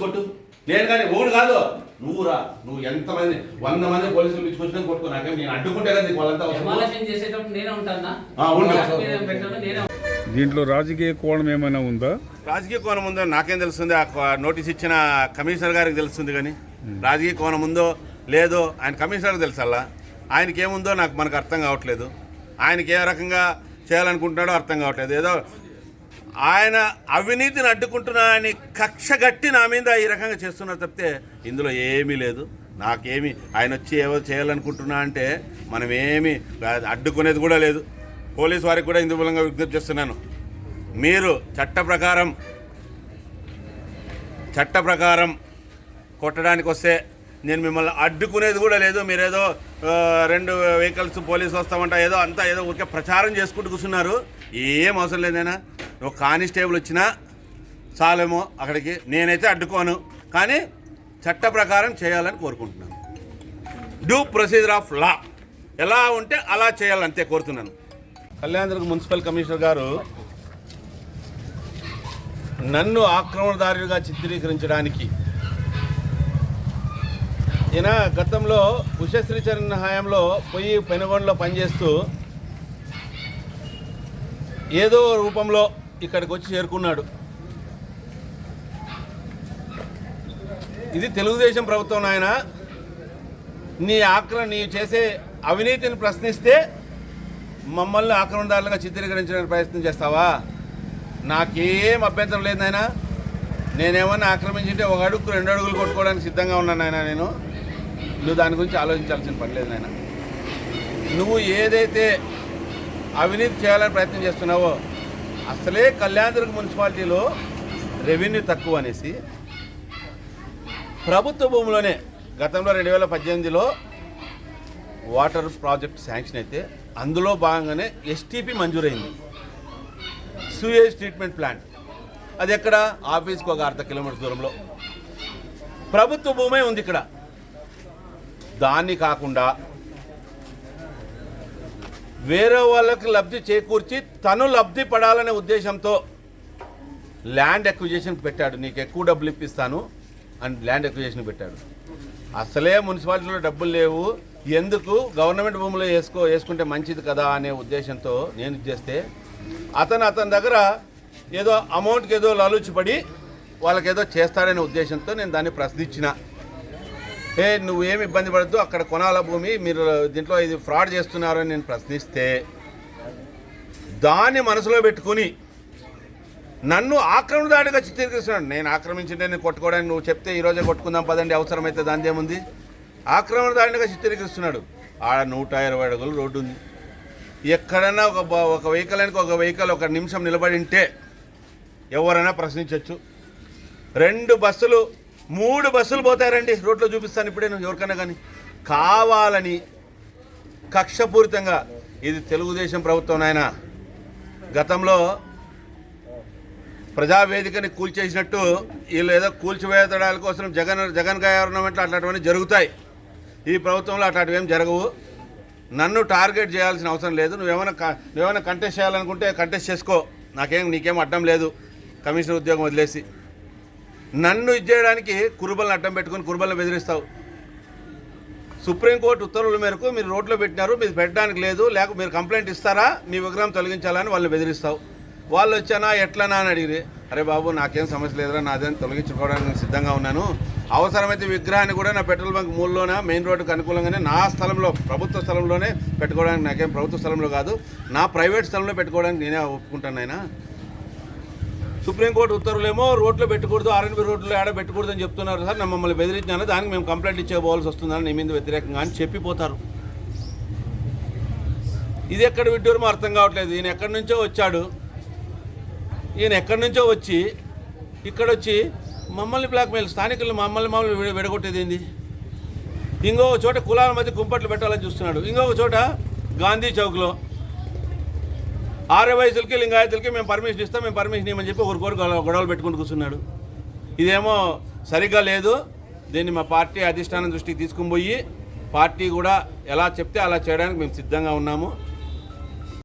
కొట్టు. నేను కానీ ఒకటి కాదు. నువ్వు రా. నువ్వు ఎంతమంది వంద మంది పోలీసులు పిలుచుకొచ్చినా కొట్టుకో నాకేం నేను అడ్డుకుంటే కదా వాళ్ళంతా ఉంటానా? దీంట్లో రాజకీయ కోణం ఏమైనా ఉందా? రాజకీయ కోణం ఉందో నాకేం తెలుస్తుంది? ఆ కో- నోటీస్ ఇచ్చిన కమిషనర్ గారికి తెలుస్తుంది కానీ రాజకీయ కోణం ఉందో లేదో ఆయన కమిషనర్ తెలుసల్లా? ఆయనకి ఏముందో నాకు మనకు అర్థం కావట్లేదు. ఆయనకి ఏ రకంగా చేయాలనుకుంటున్నాడో అర్థం కావట్లేదు. ఏదో ఆయన అవినీతిని అడ్డుకుంటున్నా అని కక్ష గట్టి నా మీద ఈ రకంగా చేస్తున్నారు తప్పితే ఇందులో ఏమీ లేదు. నాకేమి ఆయన వచ్చి ఏవో చేయాలనుకుంటున్నా అంటే మనం ఏమి అడ్డుకునేది కూడా లేదు. పోలీసు వారికి కూడా ఇందు మూలంగా విజ్ఞప్తి చేస్తున్నాను. మీరు చట్ట ప్రకారం చట్ట ప్రకారం కొట్టడానికి వస్తే నేను మిమ్మల్ని అడ్డుకునేది కూడా లేదు. మీరేదో రెండు వెహికల్స్ పోలీసు వస్తామంట ఏదో అంతా ఏదో ఊరికే ప్రచారం చేసుకుంటూ కూర్చున్నారు. ఏం అవసరం లేదైనా ఒక కానిస్టేబుల్ వచ్చినా చాలేమో అక్కడికి. నేనైతే అడ్డుకోను. కానీ చట్ట ప్రకారం చేయాలని కోరుకుంటున్నాను. Due procedure of law. ఎలా ఉంటే అలా చేయాలంతే కోరుతున్నాను. కళ్యాణదుర్గ మున్సిపల్ కమిషనర్ గారు నన్ను ఆక్రమణదారుడిగా చిత్రీకరించడానికి ఈయన గతంలో ఉషశ్రీచరణ హయాంలో పోయి పెనుగొండలో పనిచేస్తూ ఏదో రూపంలో ఇక్కడికి వచ్చి చేరుకున్నాడు. ఇది తెలుగుదేశం ప్రభుత్వం నాయన. నీ ఆక్ర నీ చేసే అవినీతిని ప్రశ్నిస్తే మమ్మల్ని ఆక్రమణదారులుగా చిత్రీకరించడానికి ప్రయత్నం చేస్తావా? నాకేం అభ్యంతరం లేదు నాయన. నేనేమన్నా ఆక్రమించింటే ఒక అడుగు రెండు అడుగులు కొట్టుకోవడానికి సిద్ధంగా ఉన్నాను నాయన నేను. నువ్వు దాని గురించి ఆలోచించాల్సిన పని లేదు నాయన. నువ్వు ఏదైతే అవినీతి చేయాలని ప్రయత్నం చేస్తున్నావో అసలే కళ్యాణదుర్గ మున్సిపాలిటీలో రెవెన్యూ తక్కువ అనేసి ప్రభుత్వ భూమిలోనే గతంలో రెండు వేల పద్దెనిమిదిలో వాటర్ ప్రాజెక్ట్ శాంక్షన్ అయితే అందులో భాగంగానే ఎస్టీపీ మంజూరైంది. సూయేజ్ ట్రీట్మెంట్ ప్లాంట్ అది ఎక్కడ? ఆఫీస్కి ఒక అర్ధ కిలోమీటర్ దూరంలో. ప్రభుత్వ భూమే ఉంది ఇక్కడ. దాన్ని కాకుండా వేరే వాళ్ళకి లబ్ధి చేకూర్చి తను లబ్ధి పడాలనే ఉద్దేశంతో ల్యాండ్ అక్విజేషన్ పెట్టాడు. నీకు ఎక్కువ డబ్బులు ఇప్పిస్తాను అని ల్యాండ్ అక్విజేషన్ పెట్టాడు. అసలే మున్సిపాలిటీలో డబ్బులు లేవు. ఎందుకు? గవర్నమెంట్ భూమిలో వేసుకో వేసుకుంటే మంచిది కదా అనే ఉద్దేశంతో నేను చేస్తే అతను అతని దగ్గర ఏదో అమౌంట్కి ఏదో లాలూచిపడి వాళ్ళకి ఏదో చేస్తాడనే ఉద్దేశంతో నేను దాన్ని ప్రశ్నించిన. ఏ నువ్వేమి ఇబ్బంది పడద్దు అక్కడ కొనాల భూమి మీరు దీంట్లో ఇది ఫ్రాడ్ చేస్తున్నారని నేను ప్రశ్నిస్తే దాన్ని మనసులో పెట్టుకుని నన్ను ఆక్రమణ దాడిగా చిత్రీకరిస్తున్నాడు. నేను ఆక్రమించింటే నేను కొట్టుకోవడానికి నువ్వు చెప్తే ఈరోజే కొట్టుకుందాం పదండి అవసరమైతే దాని ఏముంది? ఆక్రమణదాడిగా చిత్రీకరిస్తున్నాడు. ఆడ నూట ఇరవై అడుగులు రోడ్డు ఉంది. ఎక్కడైనా ఒక ఒక వెహికల్ అని ఒక వెహికల్ ఒక నిమిషం నిలబడి ఉంటే ఎవరైనా ప్రశ్నించవచ్చు రెండు బస్సులు మూడు బస్సులు పోతారండి. రోడ్లో చూపిస్తాను ఇప్పుడే నువ్వు ఎవరికైనా కానీ. కావాలని కక్షపూరితంగా ఇది తెలుగుదేశం ప్రభుత్వం నాయన. గతంలో ప్రజావేదికని కూల్చేసినట్టు వీళ్ళు ఏదో కూల్చివేతడాల కోసం జగన్ జగన్ గవర్నమెంట్లో అట్లాంటివన్నీ జరుగుతాయి. ఈ ప్రభుత్వంలో అట్లాంటివి ఏం జరగవు. నన్ను టార్గెట్ చేయాల్సిన అవసరం లేదు. నువ్వేమైనా నువ్వేమైనా కంటెస్ట్ చేయాలనుకుంటే కంటెస్ట్ చేసుకో. నాకేం నీకేం అడ్డం లేదు. కమిషనర్ ఉద్యోగం వదిలేసి. నన్ను ఇది చేయడానికి కురుబలను అడ్డం పెట్టుకొని కురుబలను బెదిరిస్తావు. సుప్రీంకోర్టు ఉత్తర్వుల మేరకు మీరు రోడ్లో పెట్టినారు మీరు పెట్టడానికి లేదు లేక మీరు కంప్లైంట్ ఇస్తారా మీ విగ్రహం తొలగించాలని వాళ్ళని బెదిరిస్తావు. వాళ్ళు వచ్చానా ఎట్లనా అని అడిగిరి. అరే బాబు నాకేం సమస్య లేదురా నాదేం తొలగించుకోవడానికి నేను సిద్ధంగా ఉన్నాను. అవసరమైతే విగ్రహాన్ని కూడా నా పెట్రోల్ బంక్ మూలలోనే మెయిన్ రోడ్డుకు అనుకూలంగానే నా స్థలంలో ప్రభుత్వ స్థలంలోనే పెట్టుకోవడానికి నాకేం ప్రభుత్వ స్థలంలో కాదు నా ప్రైవేట్ స్థలంలో పెట్టుకోవడానికి నేనే ఒప్పుకుంటాను ఆయన సుప్రీంకోర్టు ఉత్తర్వులేమో రోడ్లో పెట్టకూడదు ఆర్ఎన్బి రోడ్లో ఆడ పెట్టకూడదు అని చెప్తున్నారు సార్. నేను మమ్మల్ని బెదిరించినాను. దానికి మేము కంప్లైంట్ ఇచ్చేపోవాల్సి వస్తుందని నీ మీద వ్యతిరేకంగా అని చెప్పిపోతారు. ఇది ఎక్కడ విడ్డూరమో అర్థం కావట్లేదు. ఈయన ఎక్కడి నుంచో వచ్చాడు. ఈయన ఎక్కడి నుంచో వచ్చి ఇక్కడ వచ్చి మమ్మల్ని బ్లాక్మెయిల్ స్థానికులు మమ్మల్ని మమ్మల్ని విడగొట్టేది ఏంది? ఇంకో చోట కులాల మధ్య కుంపట్లు పెట్టాలని చూస్తున్నాడు. ఇంకొక చోట గాంధీ చౌక్లో ఆర్య వయసులకి లింగాయతులకి మేము పర్మిషన్ ఇస్తాం మేము పర్మిషన్ ఇవ్వమని చెప్పి ఒకరికొరు గొడవలు పెట్టుకుని కూర్చున్నాడు. ఇదేమో సరిగ్గా లేదు. దీన్ని మా పార్టీ అధిష్టానం దృష్టికి తీసుకుని పోయి పార్టీ కూడా ఎలా చెప్తే అలా చేయడానికి మేము సిద్ధంగా ఉన్నాము.